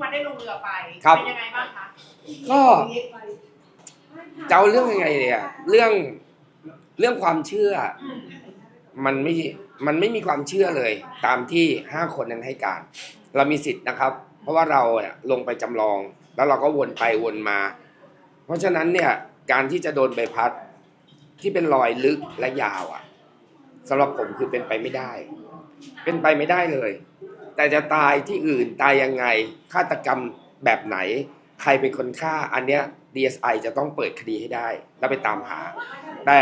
วัดได้ลงเรือไป ครับ เป็นยังไงบ้างคะก็จะเอาเรื่องยังไงเนี่ยเรื่องเรื่องความเชื่อ อืมมันไม่ มันไม่มีความเชื่อเลย ตามที่ห้าคนนั้นให้การ เรามีสิทธิ์นะครับ เพราะว่าเราเนี่ยลงไปจำลอง แล้วเราก็วนไปวนมา เพราะฉะนั้นเนี่ย การที่จะโดนใบพัดที่เป็นรอยลึกและยาวอะสำหรับผมคือเป็นไปไม่ได้ เป็นไปไม่ได้เลย แต่จะตายที่อื่นตายยังไงฆาตกรรมแบบไหน ใครเป็นคนฆ่าอันเนี้ย DSI จะต้องเปิดคดีให้ได้ แล้วไปตามหา แต่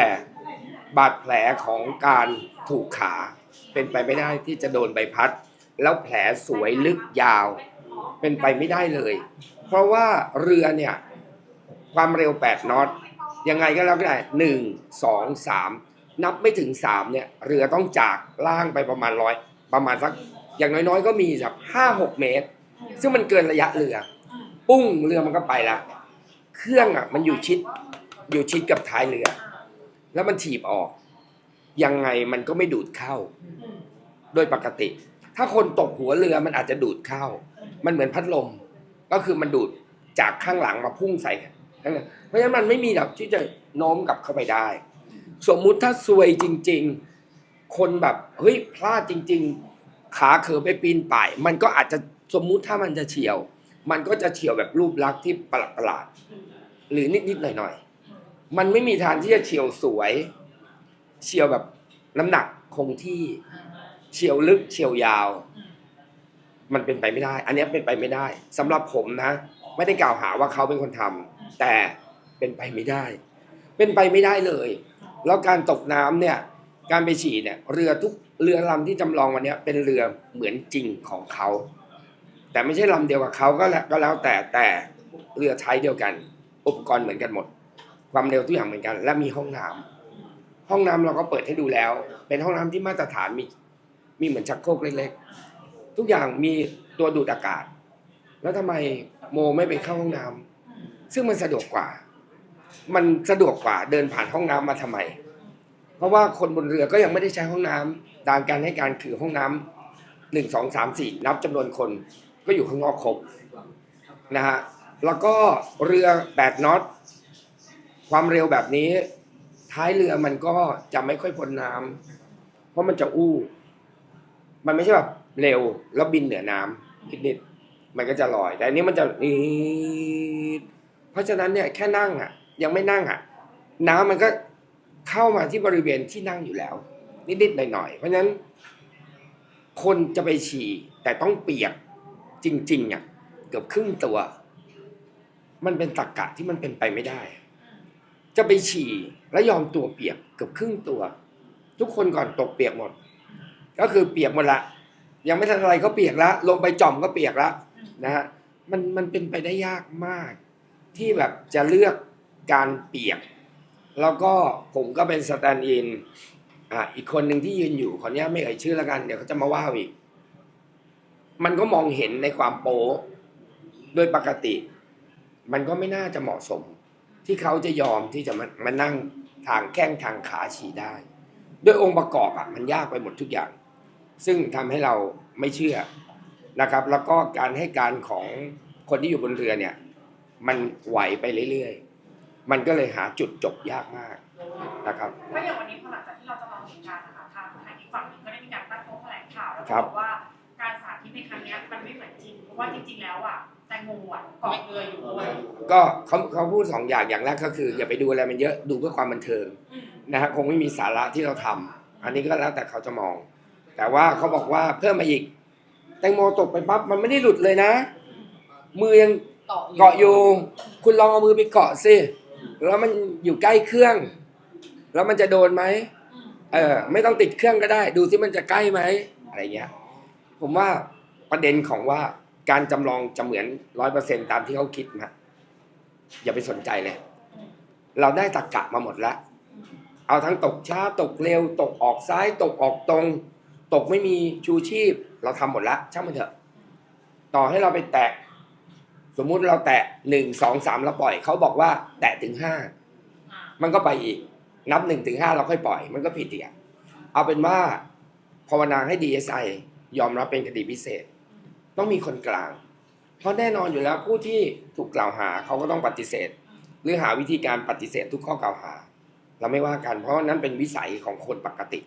บาดแผลของการถูกขาเป็นไปไม่ได้ที่จะโดนใบพัด แล้วแผลสวยลึกยาว เป็นไปไม่ได้เลย เพราะว่าเรือเนี่ย ความเร็ว 8นอตยังไงก็แล้วแต่หนึ่งสองสามนับไม่ถึงสามเนี่ย เรือต้องจากล่างไปประมาณร้อยประมาณสัก อย่างน้อยๆ ก็มีสักห้าหกเมตร ซึ่งมันเกินระยะเรืออืมปุ้งเรือมันก็ไปละเครื่องอะมันอยู่ชิดอยู่ชิดกับท้ายเรือ แล้วมันถีบออก ยังไงมันก็ไม่ดูดเข้าอืมโดยปกติ ถ้าคนตกหัวเรือมันอาจจะดูดเข้า มันเหมือนพัดลม ก็คือมันดูดจากข้างหลังมาพุ่งใส่ข้างหน้าเพราะฉะนั้นมันไม่มีหรอกที่จะโน้มกลับเข้าไปได้ สมมุติถ้าซวยจริง ๆ คนแบบเฮ้ยพลาดจริง ๆ ขาเขอไปปีนป่าย มันก็อาจจะสมมุติถ้ามันจะเฉียว มันก็จะเฉียวแบบรูปลักษณ์ที่ประหลาดๆหรือนิดๆหน่อยๆมันไม่มีทางที่จะเฉียวสวยเฉียวแบบน้ำหนักคงที่เฉียวลึกเฉียวยาว มันเป็นไปไม่ได้ อันนี้เป็นไปไม่ได้สำหรับผมนะ ไม่ได้กล่าวหาว่าเขาเป็นคนทำแต่เป็นไปไม่ได้ เป็นไปไม่ได้เลย แล้วการตกน้ำเนี่ย การไปฉี่เนี่ย เรือทุก เรือลำที่จำลองวันนี้เป็นเรือเหมือนจริงของเขา แต่ไม่ใช่ลำเดียวกับเขาก็แล้วก็แล้วแต่แต่เรือใช้เดียวกัน อุปกรณ์เหมือนกันหมด ความเร็วทุกอย่างเหมือนกัน และมีห้องน้ำห้องน้ำเราก็เปิดให้ดูแล้ว เป็นห้องน้ำที่มาตรฐานมีมีเหมือนชักโครกเล็กๆ ทุกอย่างมีตัวดูดอากาศ แล้วทำไมโมไม่ไปเข้าห้องน้ำซึ่งมันสะดวกกว่า มันสะดวกกว่าเดินผ่านห้องน้ำมาทำไม เพราะว่าคนบนเรือก็ยังไม่ได้ใช้ห้องน้ำ ตามการให้การคือห้องน้ำหนึ่งสองสามสี่นับจำนวนคนก็อยู่ข้างนอกครบนะฮะแล้วก็เรือแปดน็อตความเร็วแบบนี้ ท้ายเรือมันก็จะไม่ค่อยพ้นน้ำเพราะมันจะอู้ มันไม่ใช่แบบเร็วแล้วบินเหนือน้ำนิดๆมันก็จะลอย แต่อันนี้มันจะนิดเพราะฉะนั้นเนี่ยแค่นั่งอะ ยังไม่นั่งอะ น้ำมันก็เข้ามาที่บริเวณที่นั่งอยู่แล้ว นิดๆหน่อยๆเพราะฉะนั้น คนจะไปฉี่แต่ต้องเปียกจริงๆอะเกือบครึ่งตัว มันเป็นตรรกะที่มันเป็นไปไม่ได้ จะไปฉี่แล้วยอมตัวเปียกเกือบครึ่งตัว ทุกคนก่อนตกเปียกหมด ก็คือเปียกหมดละยังไม่ทันอะไรก็เปียกละลงไปจ่อมก็เปียกละนะฮะมันมันเป็นไปได้ยากมาก ที่แบบจะเลือกการเปียก แล้วก็ผมก็เป็นสแตนด์อิน อ่าอีกคนหนึ่งที่ยืนอยู่ขออนุญาตไม่เอ่ยชื่อแล้วกันเดี๋ยวเขาจะมาว่าอีก มันก็มองเห็นในความโป๊โดยปกติ มันก็ไม่น่าจะเหมาะสม ที่เขาจะยอมที่จะมามานั่งทางแข้งทางขาฉี่ได้ ด้วยองค์ประกอบอะมันยากไปหมดทุกอย่าง ซึ่งทำให้เราไม่เชื่อนะครับ แล้วก็การให้การของคนที่อยู่บนเรือเนี่ย มันไหวไปเรื่อยๆ มันก็เลยหาจุดจบยากมากนะครับก็อย่างวันนี้พอหลังจาก ถลงข่าวแล้วก็ครับบอกว่าการสาธิตในครั้งเนี้ยมันไม่เหมือนจริงเพราะว่าจริงๆแล้วอะแตงโมอะเกาะเรืออยู่ด้วยก็เขาเขาพูดสองอย่างอย่างแรกก็คือ อย่าไปดูอะไรมันเยอะดูเพื่อความบันเทิงอืมนะฮะคงไม่มีสาระที่เราทำอันนี้ก็แล้วแต่เขาจะมอง แต่ว่าเขาบอกว่าเพิ่มมาอีก แตงโมตกไปปั๊บมันไม่ได้หลุดเลยนะ มือยังเกาะเกาะอยู่ คุณลองเอามือไปเกาะสิแล้วมันอยู่ใกล้เครื่อง แล้วมันจะโดนไหมอืมเออไม่ต้องติดเครื่องก็ได้ ดูสิมันจะใกล้ไหม อะไรเงี้ย ผมว่าประเด็นของว่าการจำลองจะเหมือนร้อยเปอร์เซ็นตามที่เขาคิดนะอย่าไปสนใจเลย เราได้ตรกกะมาหมดแล้ว เอาทั้งตกช้าตกเร็ว ตกออกซ้ายตกออกตรง ตกไม่มีชูชีพ เราทำหมดแล้วช่างมันเถอะ ต่อให้เราไปแตะ สมมุติเราแตะหนึ่งสองสามเราปล่อยเขาบอกว่า แตะถึงห้ามันก็ไปอีก นับหนึ่งถึงห้าเราค่อยปล่อย มันก็ผิดอีกเอาเป็นว่า ภาวนาให้ DSI ยอมรับเป็นคดีพิเศษ ต้องมีคนกลาง เพราะแน่นอนอยู่แล้วผู้ที่ถูกกล่าวหาเขาก็ต้องปฏิเสธ หรือหาวิธีการปฏิเสธทุกข้อกล่าวหา เราไม่ว่ากันเพราะนั้นเป็นวิสัยของคนปกติ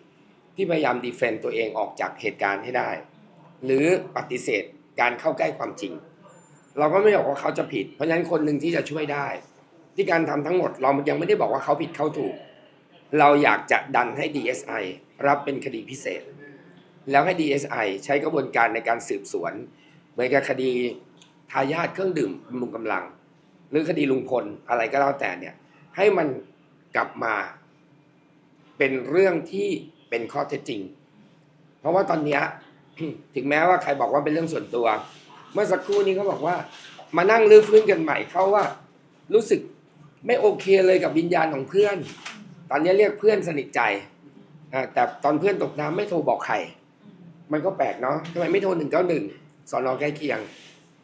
ที่พยายามดีเฟนต์ตัวเองออกจากเหตุการณ์ให้ได้ หรือปฏิเสธการเข้าใกล้ความจริง เราก็ไม่บอกว่าเขาจะผิด เพราะฉะนั้นคนหนึ่งที่จะช่วยได้ ที่การทำทั้งหมดเรายังไม่ได้บอกว่าเขาผิดเขาถูก เราอยากจะดันให้ DSI รับเป็นคดีพิเศษ แล้วให้ DSI ใช้กระบวนการในการสืบสวน เหมือนกับคดีทายาทเครื่องดื่มบำรุงกำลัง หรือคดีลุงพลอะไรก็แล้วแต่เนี่ย ให้มันกลับมาเป็นเรื่องที่เป็นข้อเท็จจริง เพราะว่าตอนนี้ถึงแม้ว่าใครบอกว่าเป็นเรื่องส่วนตัว เมื่อสักครู่นี้เขาบอกว่า มานั่งรื้อฟื้นกันใหม่เขาว่า รู้สึกไม่โอเคเลยกับวิญญาณของเพื่อน ตอนนี้เรียกเพื่อนสนิทใจแต่ตอนเพื่อนตกน้ำไม่โทรบอกใคร มันก็แปลกเนาะทำไมไม่โทรหนึ่งเก้าหนึ่งสอนอใกล้เคียง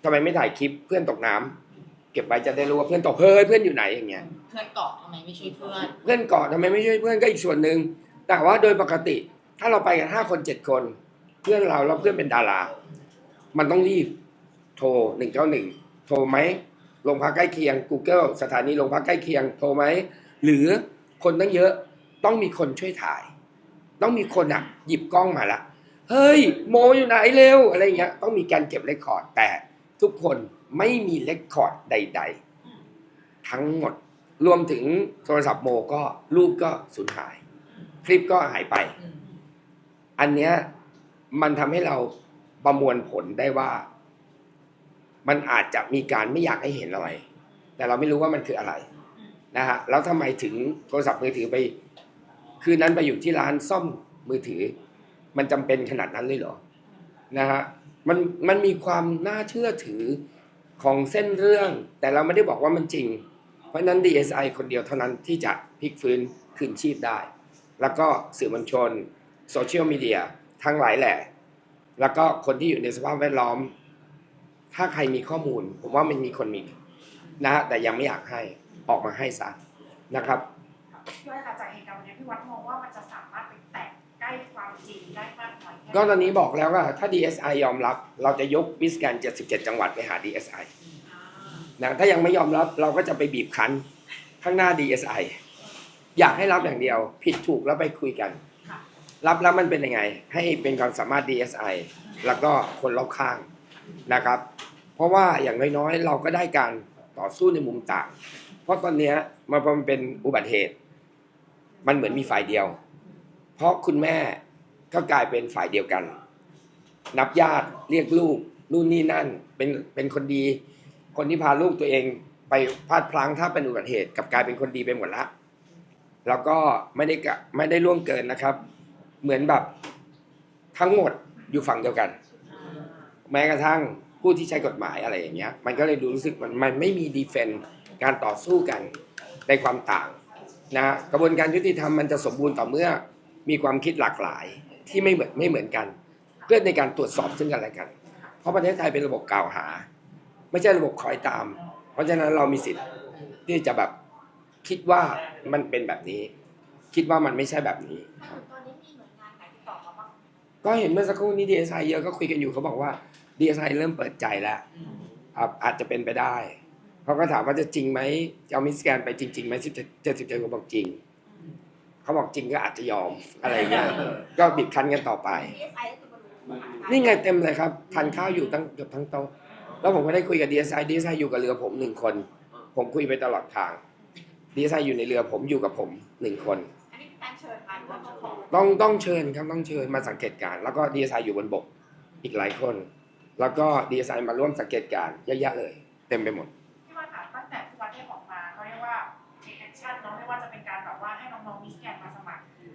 ทำไมไม่ถ่ายคลิปเพื่อนตกน้ำเก็บไว้จะได้รู้ว่าเพื่อนตกเฮ้ยเพื่อนอยู่ไหนอย่างเงี้ย เพื่อนเกาะทำไมไม่ช่วยเพื่อน เพื่อนเกาะทำไมไม่ช่วยเพื่อนก็อีกส่วนหนึ่งแต่ว่าโดยปกติ ถ้าเราไปกันห้าคนเจ็ดคน เพื่อนเราแล้วเพื่อนเป็นดารา มันต้องรีบ โทรหนึ่งเก้าหนึ่งโทรไหมโรงพักใกล้เคียง Google สถานีโรงพักใกล้เคียงโทรไหมหรือคนตั้งเยอะต้องมีคนช่วยถ่าย ต้องมีคนอะ หยิบกล้องมาละ เฮ้ย โมอยู่ไหนเร็วอะไรเงี้ยต้องมีการเก็บเรคคอร์ด แต่ทุกคนไม่มีเรคคอร์ดใด ๆ ทั้งหมดรวมถึงโทรศัพท์โมก็รูปก็สูญหาย คลิปก็หายไป อันเนี้ยมันทำให้เราประมวลผลได้ว่า มันอาจจะมีการไม่อยากให้เห็นอะไร แต่เราไม่รู้ว่ามันคืออะไรนะฮะแล้วทำไมถึงโทรศัพท์มือถือไป คืนนั้นไปอยู่ที่ร้านซ่อมมือถือ มันจำเป็นขนาดนั้นเลยเหรอนะฮะมันมันมีความน่าเชื่อถือของเส้นเรื่อง แต่เราไม่ได้บอกว่ามันจริง เพราะนั้น DSI คนเดียวเท่านั้นที่จะพลิกฟื้นคืนชีพได้ แล้วก็สื่อมวลชนโซเชียลมีเดียทั้งหลายแหละแล้วก็คนที่อยู่ในสภาพแวดล้อม ถ้าใครมีข้อมูล ผมว่ามันมีคนมีนะฮะแต่ยังไม่อยากให้ออกมาให้ซะนะครับพี่วัดคะจากเหตุการณ์นี้พี่วัดมอง ก้อนตอนนี้บอกแล้วว่าถ้า DSI ยอมรับ เราจะยกมิสแกน77 จังหวัดไปหา DSI นะถ้ายังไม่ยอมรับเราก็จะไปบีบคั้นข้างหน้า DSI อยากให้รับอย่างเดียว ผิดถูกแล้วไปคุยกัน รับแล้วมันเป็นยังไง ให้เป็นความสามารถ DSI แล้วก็คนรอบข้างนะครับ เพราะว่าอย่างน้อยๆ เราก็ได้การต่อสู้ในมุมต่าง เพราะตอนนี้มันพอมันเป็นอุบัติเหตุ มันเหมือนมีฝ่ายเดียว เพราะคุณแม่ ก็กลายเป็นฝ่ายเดียวกัน นับญาติเรียกลูกนู่นนี่นั่น เป็นเป็นคนดี คนที่พาลูกตัวเองไปพลาดพลั้งถ้าเป็นอุบัติเหตุกับกลายเป็นคนดีไปหมดละแล้วก็ไม่ได้ไม่ได้ล่วงเกินนะครับ เหมือนแบบทั้งหมดอยู่ฝั่งเดียวกัน แม้กระทั่งผู้ที่ใช้กฎหมายอะไรอย่างเงี้ย มันก็เลยดูรู้สึกมันมันไม่มีดีเฟนต์การต่อสู้กันในความต่างนะกระบวนการยุติธรรมมันจะสมบูรณ์ต่อเมื่อมีความคิดหลากหลาย ที่ไม่เหมือนไม่เหมือนกัน เพื่อในการตรวจสอบซึ่งกันและกัน เพราะประเทศไทยเป็นระบบกล่าวหา ไม่ใช่ระบบคอยตาม เพราะฉะนั้นเรามีสิทธิ์ที่จะแบบคิดว่ามันเป็นแบบนี้ คิดว่ามันไม่ใช่แบบนี้ตอนนี้มีหน่วยงานไหนติดต่อมาบ้างก็เห็นเมื่อสักครู่นี้ DSI เยอะก็คุยกันอยู่เขาบอกว่า DSI เริ่มเปิดใจแล้วอะอาจจะเป็นไปได้เขาก็ถามว่าจะจริงไหมจะเอามิสแกนไปจริงๆไหมสิบเจ็ดสิบเจ็ดเขาบอกจริง เขาบอกจริงก็อาจจะยอมอะไรอย่างเงี้ยก็บีบคั้นกันต่อไป DSI ก็คือมารู้นี่ไงเต็มเลยครับทานข้าวอยู่ตั้งเกือบทั้งโต๊ะแล้วผมก็ได้คุยกับ DSI DSI อยู่กับเรือผมหนึ่งคน ผมคุยไปตลอดทาง DSI อยู่ในเรือผมอยู่กับผมหนึ่งคน อันนี้เป็นการเชิญมาหรือว่าเขาขอต้องต้องเชิญครับต้องเชิญมาสังเกตการณ์แล้วก็ DSI อยู่บนบกอีกหลายคน แล้วก็ DSI มาร่วมสังเกตการณ์เยอะแยะเลย เต็มไปหมดพี่วัด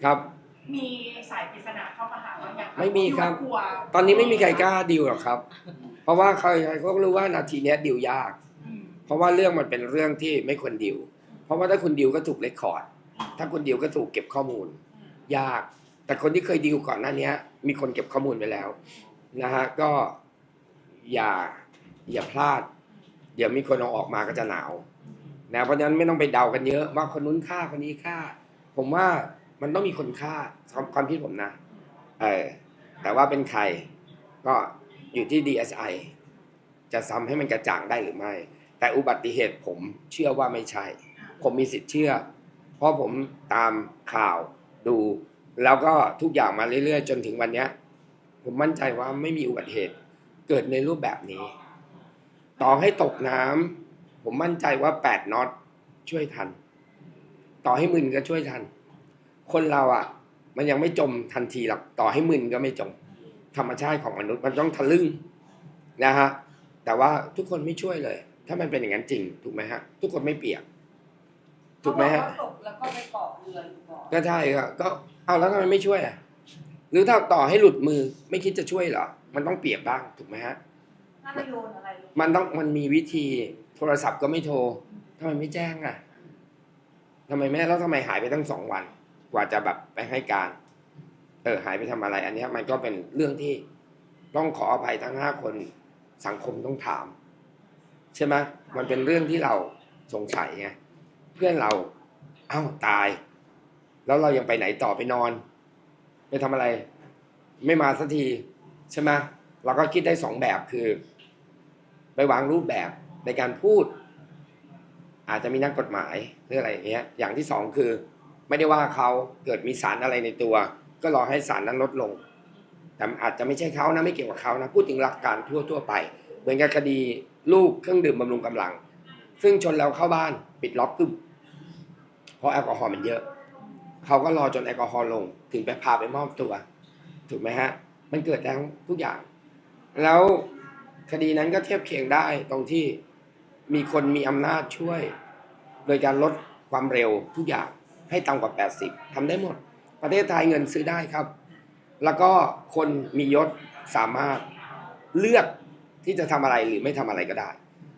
ครครับ มีสายปริศนาเข้ามาหาบ้างยังะไม่มีครับ กลัวตอนนี้ไม่มีใครกล้าดิวหรอกครับ เพราะว่าใครๆก็รู้ว่านาทีเนี้ยดิวยาก อืมเพราะว่าเรื่องมันเป็นเรื่องที่ไม่ควรดิว เพราะว่าถ้าคุณดิวก็ถูกเลคคอร์ด ถ้าคุณดิวก็ถูกเก็บข้อมูล ยาก แต่คนที่เคยดิวก่อนหน้านี้มีคนเก็บข้อมูลไปแล้วนะฮะก็อย่าอย่าพลาด เดี๋ยวมีคนเอาออกมาก็จะหนาวนะเพราะฉะนั้นไม่ต้องไปเดากันเยอะว่าคนนู้นฆ่าคนนี้ฆ่า ผมว่า มันต้องมีคนฆ่าความคิดผมนะเออแต่ว่าเป็นใครก็อยู่ที่ DSI จะซ้ำให้มันกระจ่างได้หรือไม่ แต่อุบัติเหตุผมเชื่อว่าไม่ใช่ ผมมีสิทธิ์เชื่อ เพราะผมตามข่าวดู แล้วก็ทุกอย่างมาเรื่อยๆ จนถึงวันนี้ผมมั่นใจว่าไม่มีอุบัติเหตุเกิดในรูปแบบนี้ ต่อให้ตกน้ำผมมั่นใจว่าแปดน็อตช่วยทัน ต่อให้มึนก็ช่วยทัน คนเราอะ มันยังไม่จมทันทีหรอกต่อให้มึนก็ไม่จม ธรรมชาติของมนุษย์มันต้องทะลึ่งนะฮะแต่ว่าทุกคนไม่ช่วยเลย ถ้ามันเป็นอย่างนั้นจริง ถูกไหมฮะ ทุกคนไม่เปียก ถูกไหมฮะเขาบอกว่าตกแล้วก็ไปเกาะเรืออยู่ก่อนก็ใช่ครับก็เอาแล้วทำไมไม่ช่วยอะหรือถ้าต่อให้หลุดมือไม่คิดจะช่วยเหรอมันต้องเปียกบ้างถูกไหมฮะน่าจะโยนอะไรลงมันต้องมันมีวิธีโทรศัพท์ก็ไม่โทรทำไมไม่แจ้งอะทำไมแม่แล้วทำไมหายไปตั้งสองวัน กว่าจะแบบไปให้การ เออหายไปทำอะไร อันนี้มันก็เป็นเรื่องที่ต้องขออภัยทั้งห้าคนสังคมต้องถาม ใช่ไหมมันเป็นเรื่องที่เราสงสัยไงเพื่อนเราเอ้าตาย แล้วเรายังไปไหนต่อไปนอน ไปทำอะไร ไม่มาสักทีใช่ไหมเราก็คิดได้สองแบบคือ ไปวางรูปแบบในการพูด อาจจะมีนักกฎหมายหรืออะไรอย่างเงี้ยอย่างที่สองคือ ไม่ได้ว่าเขาเกิดมีสารอะไรในตัว ก็รอให้สารนั้นลดลง แต่อาจจะไม่ใช่เขานะไม่เกี่ยวกับเขานะพูดถึงหลักการทั่วทั่วไป เหมือนกับคดีลูกเครื่องดื่มบำรุงกำลัง ซึ่งชนแล้วเข้าบ้านปิดล็อกกึมเพราะแอลกอฮอล์มันเยอะ เขาก็รอจนแอลกอฮอล์ลง ถึงไปพาไปมอบตัว ถูกไหมฮะ มันเกิดแล้วทุกอย่าง แล้วคดีนั้นก็เทียบเคียงได้ตรงที่มีคนมีอำนาจช่วย โดยการลดความเร็วทุกอย่าง ให้ต่ำกว่า 80ทำได้หมด ประเทศไทยเงินซื้อได้ครับ แล้วก็คนมียศสามารถเลือกที่จะทำอะไรหรือไม่ทำอะไรก็ได้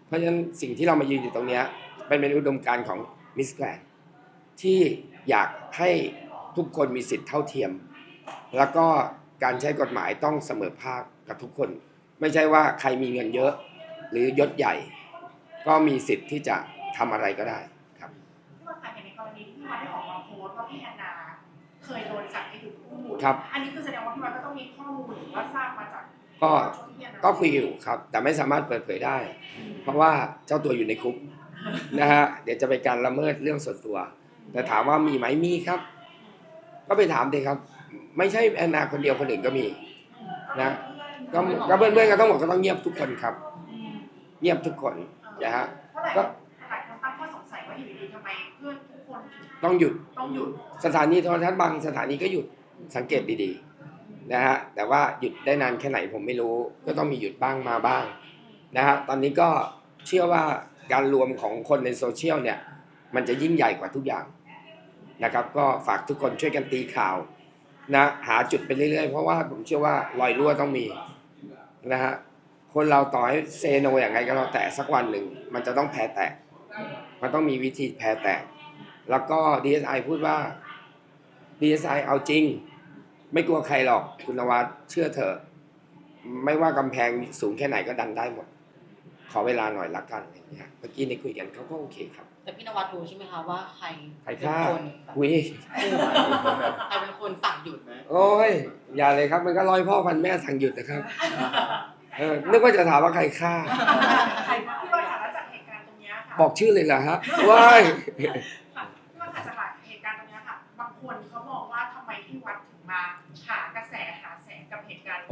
เพราะฉะนั้นสิ่งที่เรามายืนอยู่ตรงนี้เป็นเป็นอุดมการณ์ของมิสแกรนที่อยากให้ทุกคนมีสิทธิ์เท่าเทียม แล้วก็การใช้กฎหมายต้องเสมอภาคกับทุกคน ไม่ใช่ว่าใครมีเงินเยอะ หรือยศใหญ่ ก็มีสิทธิ์ที่จะทำอะไรก็ได้ เคยโดนสั่งให้หยุดพูดครับ อันนี้คือแสดงว่าพี่วัดก็ต้องมีข้อมูลหรือว่าทราบมาจากก็ช่วงที่พี่แอนนาก็คุยอยู่ครับ แต่ไม่สามารถเปิดเผยได้ เพราะว่าเจ้าตัวอยู่ในคุกนะฮะเดี๋ยวจะเป็นการละเมิดเรื่องส่วนตัว แต่ถามว่ามีไหมมีครับ ก็ไปถามเด็ครับ ไม่ใช่แอนนาคนเดียวคนอื่นก็มีนะก็ก็เพื่อนๆก็ต้องบอกก็ต้องเงียบทุกคนครับอืมเงียบทุกคนนะฮะเพราะหลายก็ ต้องหยุดต้องหยุดสถานีโทรทัศน์บางสถานีก็หยุดสังเกตดีๆนะฮะแต่ว่าหยุดได้นานแค่ไหนผมไม่รู้ก็ต้องมีหยุดบ้างมาบ้างนะฮะตอนนี้ก็เชื่อว่าการรวมของคนในโซเชียลเนี่ยมันจะยิ่งใหญ่กว่าทุกอย่างนะครับก็ฝากทุกคนช่วยกันตีข่าวนะหาจุดไปเรื่อยๆ เพราะว่าผมเชื่อว่ารอยรั่วต้องมีนะฮะคนเราต่อให้เซโนอย่างไรก็แล้วแต่สักวันหนึ่ง มันจะต้องแพ้แตก มันต้องมีวิธีแพ้แตก แล้วก็ DSI พูดว่า DSI เอาจริง ไม่กลัวใครหรอกคุณนวัดเชื่อเถอะ ไม่ว่ากำแพงสูงแค่ไหนก็ดันได้หมด ขอเวลาหน่อยละกันอะไรอย่างเงี้ยเมื่อกี้ในคุยกันเขาก็โอเคครับ แต่พี่นวัดรู้ใช่ไหมคะว่าใครใครเป็นฆ่าคนแบบอุ้ยใครเป็นคนสั่งหยุดไหมโอ้ย อย่าเลยครับ มันก็ร้อยพ่อพันแม่สั่งหยุดนะครับเออนึกว่าจะถามว่าใครฆ่า ใครพี่วัดค่ะแล้วจากเหตุการณ์ตรงเนี้ยค่ะบอกชื่อเลยเหรอฮะว้าย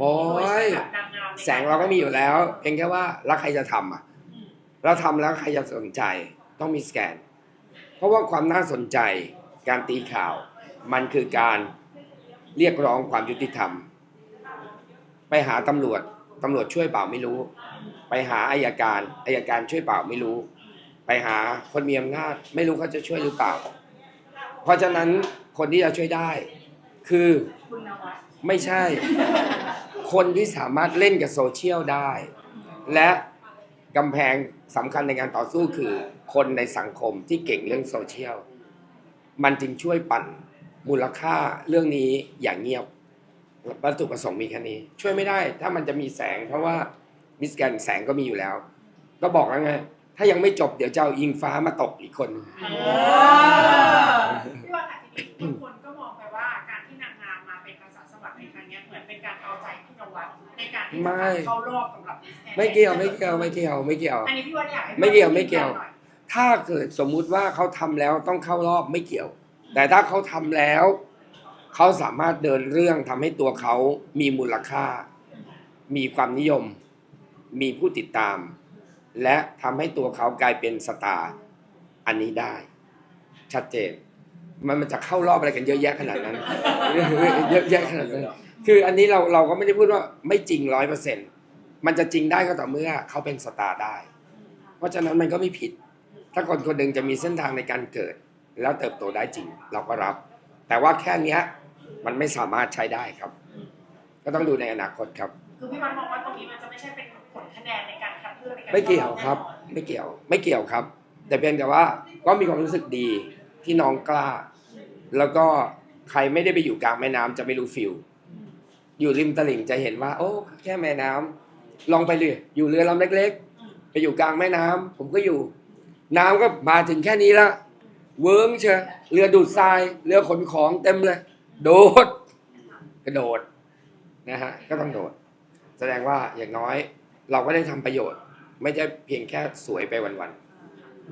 โอ้ยโดใช้แบบนางงามในแสงเราก็มีอยู่แล้ว เพียงแค่ว่าแล้วใครจะทำอะอืมเราทำแล้วใครจะสนใจต้องมีสแกน เพราะว่าความน่าสนใจการตีข่าว มันคือการเรียกร้องความยุติธรรม ไปหาตำรวจตำรวจช่วยเปล่าไม่รู้ ไปหาอายการอายการช่วยเปล่าไม่รู้ ไปหาคนมีอำนาจไม่รู้เขาจะช่วยหรือเปล่า เพราะฉะนั้นคนที่จะช่วยได้ คือคุณนวัดไม่ใช่ คนที่สามารถเล่นกับโซเชียลได้ และกำแพงสำคัญในการต่อสู้คือ คนในสังคมที่เก่งเรื่องโซเชียล มันจึงช่วยปั่นมูลค่าเรื่องนี้อย่างเงียบวัตถุประสงค์มีแค่นี้ ช่วยไม่ได้ ถ้ามันจะมีแสง เพราะว่ามิสแกนแสงก็มีอยู่แล้ว ก็บอกแล้วไง ถ้ายังไม่จบเดี๋ยวจะเอาอิงฟ้ามาตกอีกคนพี่วัดค่ะทีนี้บางคน ก็มองไปว่าการที่นางงามมาเป็นอาสาสมัครในครั้งเนี้ยเหมือนเป็นการเอาใจพี่นวัดในการที่จะผ่านเข้ารอบสำหรับ Miss Grand ไม่เกี่ยวไม่เกี่ยวไม่เกี่ยวไม่เกี่ยว อันนี้พี่วัดอยากให้ไม่เกี่ยวไม่เกี่ยว หน่อถ้าเกิดสมมุติว่าเขาทำแล้วต้องเข้ารอบไม่เกี่ยว แต่ถ้าเขาทำแล้ว เขาสามารถเดินเรื่องทำให้ตัวเขามีมูลค่า มีความนิยม มีผู้ติดตาม และทำให้ตัวเขากลายเป็นสตาร์อันนี้ได้ ชัดเจน มันมันจะเข้ารอบอะไรกันเยอะแยะขนาดนั้น เยอะแยะขนาดนั้น คืออันนี้เราเราก็ไม่ได้พูดว่าไม่จริงร้อยเปอร์เซ็นมันจะจริงได้ก็ต่อเมื่อเขาเป็นสตาร์ได้ เพราะฉะนั้นมันก็ไม่ผิด ถ้าคนคนหนึ่งจะมีเส้นทางในการเกิด แล้วเติบโตได้จริง เราก็รับ แต่ว่าแค่เนี้ยมันไม่สามารถใช้ได้ครับ ก็ต้องดูในอนาคตครับ คือพี่วัดมองว่าตรงนี้มันจะไม่ใช่เป็นผลคะแนนในการคัดเลือกในการไม่เกี่ยวครับแน่นอนไม่เกี่ยว ไม่เกี่ยวครับ แต่เพียงแต่ว่าก็มีความรู้สึกดีที่น้องกล้า แล้วก็ใครไม่ได้ไปอยู่กลางแม่น้ำจะไม่รู้ฟิล อยู่ริมตลิ่งจะเห็นว่า โอ้ แค่แม่น้ำลองไปเลยอยู่เรือลำเล็ก ๆ ไปอยู่กลางแม่น้ำผมก็อยู่ น้ำก็มาถึงแค่นี้ละเวิ้งเชียเรือดูดทราย เรือขนของเต็มเลย โดด กระโดดนะฮะก็ต้องโดด แสดงว่าอย่างน้อย เราก็ได้ทำประโยชน์ ไม่ใช่เพียงแค่สวยไปวัน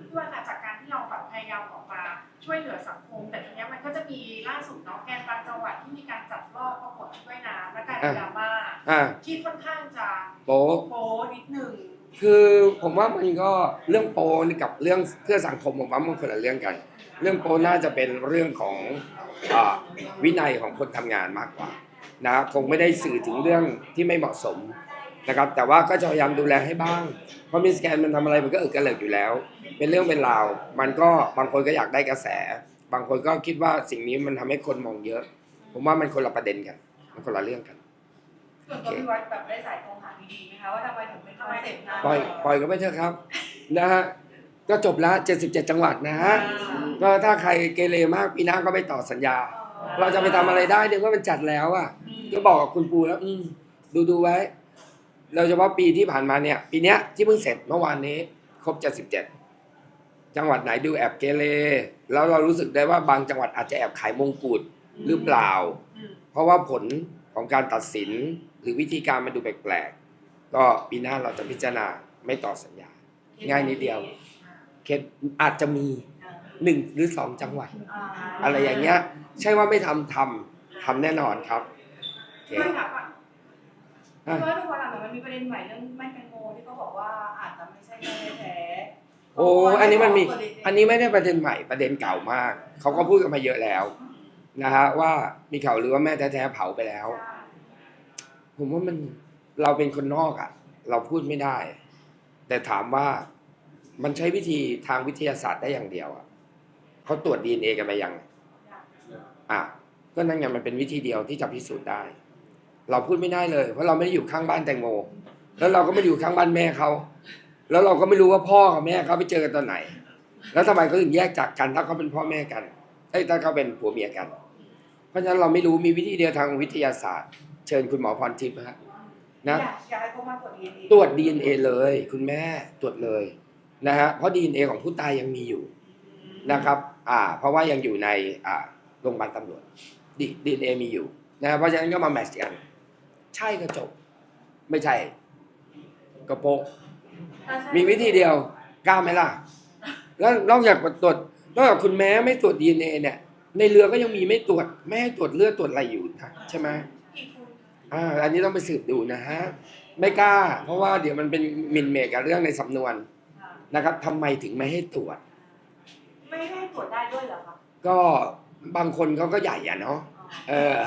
พี่วัดค่ะจากการที่เราแบบพยายามออกมาช่วยเหลือสังคม แต่ทีเนี้ยมันก็จะมีล่าสุดเนาะแกนบางจังหวัดที่มีการจัดรอบประกวดช่วยน้ำและการดราม่าๆอ่าที่ค่อนข้างจะโป๊ะโป๊นิดหนึ่งคือผมว่ามันก็เรื่องโปรนี่กับเรื่องเพื่อสังคมผมว่ามันคนละเรื่องกัน เรื่องโปรน่าจะเป็นเรื่องของอ่าวินัยของคนทำงานมากกว่านะคงไม่ได้สื่อถึงเรื่องที่ไม่เหมาะสม นะครับ แต่ว่าก็จะพยายามดูแลให้บ้าง เพราะมิสแกนมันทำอะไรมันก็เออกระเลิกอยู่แล้ว เป็นเรื่องเป็นราว มันก็บางคนก็อยากได้กระแส บางคนก็คิดว่าสิ่งนี้มันทำให้คนมองเยอะ ผมว่ามันคนละประเด็นกัน มันคนละเรื่องกันส่วนตัวพี่วัดแบบได้สายตรงหาดีๆไหมคะว่าทำไมถึงเป็นคอนเซ็ปต์นั้นปล่อยปล่อยก็ไปเถอะครับนะฮะก็จบละ77 จังหวัดนะฮะก็ถ้าใครเกเรมากปีหน้าก็ไม่ต่อสัญญา เราจะไปทำอะไรได้เนี่ยว่ามันจัดแล้วอะก็บอกกับคุณปูแล้ว อืมดูดูไว้ เราเฉพาะปีที่ผ่านมาเนี่ย ปีเนี้ยที่เพิ่งเสร็จเมื่อวานนี้ ครบ77จังหวัดไหนดูแอบเกเรแล้วเรารู้สึกได้ว่าบางจังหวัดอาจจะแอบขายมงกุฎหรือเปล่า เพราะว่าผลของการตัดสินหรือวิธีการมันดูแปลกๆก็ปีหน้าเราจะพิจารณาไม่ต่อสัญญา ง่ายนิดเดียวเคสอาจจะมีหนึ่งหรือสองจังหวัด อะไรอย่างเงี้ย ใช่ว่าไม่ทำทำทำแน่นอนครับโอเค พี่วัดค่ะก่อนอะพี่วัดทุกวันหลังมันมีประเด็นใหม่เรื่องแม่แตงโมที่เขาบอกว่าอาจจะไม่ใช่แม่แท้ๆโอ้อันนี้มันมี อันนี้ไม่ได้ประเด็นใหม่ประเด็นเก่ามาก เขาก็พูดกันมาเยอะแล้วนะฮะว่ามีข่าวหรือว่าแม่แท้ๆเผาไปแล้ว ผมว่ามันเราเป็นคนนอกอะ่ะ เราพูดไม่ได้ แต่ถามว่ามันใช้วิธีทางวิทยาศาสตร์ได้อย่างเดียวอะ่ะเขาตรวจดีเอ็นเอกันมายัง อะก็นั่นไงมันเป็นวิธีเดียวที่จะพิสูจน์ได้ เราพูดไม่ได้เลยเพราะเราไม่ได้อยู่ข้างบ้านแตงโม แล้วเราก็ไม่ได้อยู่ข้างบ้านแม่เขาแล้วเราก็ไม่รู้ว่าพ่อกับแม่เขาไปเจอกันตอนไหน แล้วทำไมเขาถึงแยกจากกันถ้าเขาเป็นพ่อแม่กันเอ้ยถ้าเขาเป็นผัวเมียกัน เพราะฉะนั้นเราไม่รู้มีวิธีเดียวทางวิทยาศาสตร์ เชิญคุณหมอพรทิพย์ฮะนะอยากอยากให้เขามาตรวจดีเอ็นเอตรวจ DNA เลย คุณแม่ตรวจเลยนะฮะเพราะ DNA ของผู้ตายยังมีอยู่นะครับ อ่า เพราะว่ายังอยู่ในอ่าโรงพยาบาลตำรวจดีเอ็นเอมีอยู่นะเพราะฉะนั้นก็มาแมทช์กัน ใช่ก็จบ ไม่ใช่ก็โปะมีวิธีเดียวกล้าไหมล่ะ แล้วนอกจากตรวจนอกจากคุณแม่ไม่ตรวจ DNA เนี่ย ในเรือก็ยังมีไม่ตรวจไม่ให้ตรวจเลือดตรวจอะไรอยู่นะใช่ไหมอีกคุณอ่าอันนี้ต้องไปสืบดูนะฮะไม่กล้า เพราะว่าเดี๋ยวมันเป็นหมินเมกกับเรื่องในสำนวนนะครับทำไมถึงไม่ให้ตรวจ ไม่ให้ตรวจได้ด้วยเหรอคะก็บางคนเขาก็ใหญ่อะเนาะเออ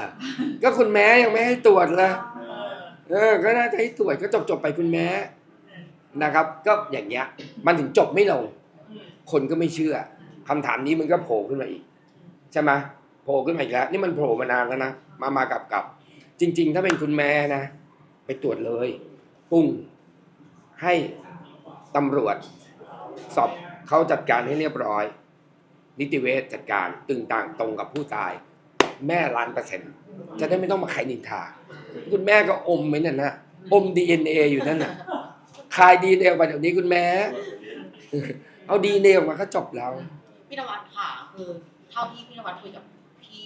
ก็คุณแม่ยังไม่ให้ตรวจเลย เออ ก็น่าจะให้ตรวจก็จบจบๆไปคุณแม่นะครับ ก็อย่างเงี้ย มันถึงจบไม่ลง คนก็ไม่เชื่อคำถามนี้มันก็โผล่ขึ้นมาอีก ใช่ไหมโผล่ขึ้นมาอีกแล้ว นี่มันโผล่มานานแล้วนะ มามากับกับ จริง ๆ ถ้าเป็นคุณแม่นะ ไปตรวจเลยปุ้งให้ตำรวจ สอบเขาจัดการให้เรียบร้อย นิติเวชจัดการตึงต่างตรงกับผู้ตาย แม่ล้านเปอร์เซ็นต์จะได้ไม่ต้องมาขนินทา คุณแม่ก็อมไว้นั่นนะอมดีเอ็นเออยู่นั่นน่ะคายดีเอ็นเอมาเดี๋ยวนี้คุณแม่ เอาดีเอ็นเอออกมาก็จบแล้ว พี่นวัดค่ะคือเท่าที่พี่นวัดคุยกับพี่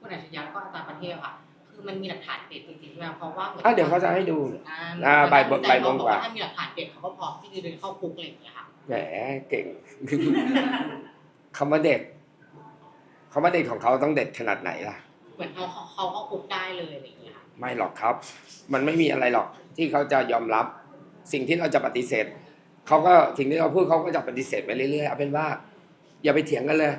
คุณอัจฉริยะแล้วก็อาจารย์ประเทศค่ะ คือคือมันมีหลักฐานเด็ดจริงๆใช่ไหมเพราะว่าหมืนอะเดี๋ยวเขาจะให้ดูอ่าอ่าบ่ายโมงแต่บ่ายโมงเขบอกกว่า ถ้ามีหลักฐานเด็ดเขาก็พร้อมที่จะเดินเข้าคุกอะไรอย่างเงี้ยค่ะแหมเก่งคำว่าเด็ดคำว่าเด็ดของเขาต้องเด็ดขนาดไหนล่ะ เหมือนเขาเขาเขาเข้าคุกได้เลยอะไรอย่างเงี้ยค่ะ ไม่หรอกครับ มันไม่มีอะไรหรอกที่เขาจะยอมรับ สิ่งที่เราจะปฏิเสธเขาก็สิ่งที่เราพูดเขาก็จะปฏิเสธไปเรื่อยๆเอาเป็นว่า อย่าไปเถียงกันเลย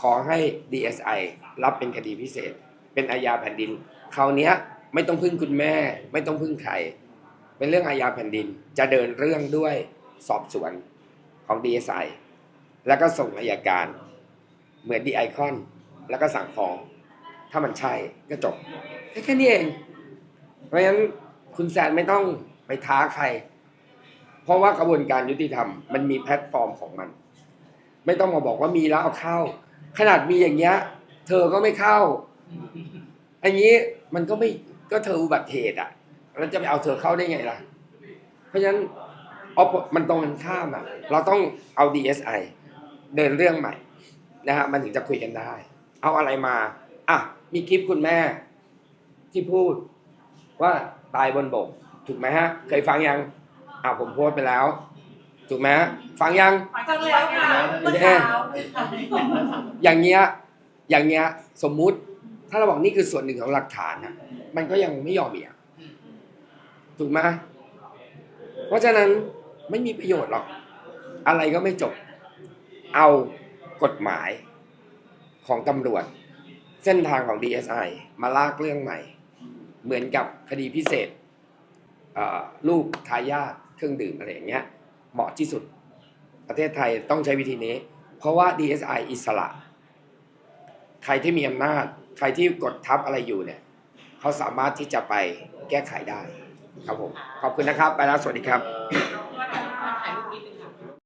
ขอให้ DSI รับเป็นคดีพิเศษ เป็นอาญาแผ่นดินคราวนี้ไม่ต้องพึ่งคุณแม่ ไม่ต้องพึ่งใครเป็นเรื่องอาญาแผ่นดิน จะเดินเรื่องด้วยสอบสวนของ DSI แล้วก็ส่งอายการ เหมือนดีไอคอน แล้วก็สั่งฟ้อง ถ้ามันใช่ก็จบ แค่นี้เอง เพราะฉะนั้นคุณแซนไม่ต้องไปท้าใคร เพราะว่ากระบวนการยุติธรรมมันมีแพลตฟอร์มของมัน ไม่ต้องมาบอกว่ามีแล้วเอาเข้า ขนาดมีอย่างเงี้ย เธอก็ไม่เข้า อันนี้มันก็ไม่ก็เธออุบัติเหตุอะแล้วจะไปเอาเธอเข้าได้ไงล่ะ เพราะฉะนั้นเอามันตรงกันข้ามอะ เราต้องเอา DSI เดินเรื่องใหม่นะฮะมันถึงจะคุยกันได้ เอาอะไรมา อะ มีคลิปคุณแม่ ที่พูดว่าตายบนบก ถูกไหมฮะ เคยฟังยังอะผมโพสต์ไปแล้ว ถูกไหมฮะฟังยัง ฟังแล้วค่ะเมื่อเช้าอย่างเงี้ยอย่างเงี้ยสมมุติถ้าเราบอกนี่คือส่วนหนึ่งของหลักฐานนะมันก็ยังไม่ยอมอีกอะถูกไหมเพราะฉะนั้นไม่มีประโยชน์หรอก อะไรก็ไม่จบ เอากฎหมายของตำรวจ เส้นทางของ DSI มาลากเรื่องใหม่ เหมือนกับคดีพิเศษลูกทายาทเครื่องดื่มอะไรอย่างเงี้ยเหมาะที่สุดประเทศไทยต้องใช้วิธีนี้ เพราะว่า DSI อิสระ ใครที่มีอำนาจ ใครที่กดทับอะไรอยู่เนี่ยเขาสามารถที่จะไปแก้ไขได้ครับผม ขอบคุณนะครับ ไปแล้วสวัสดีครับ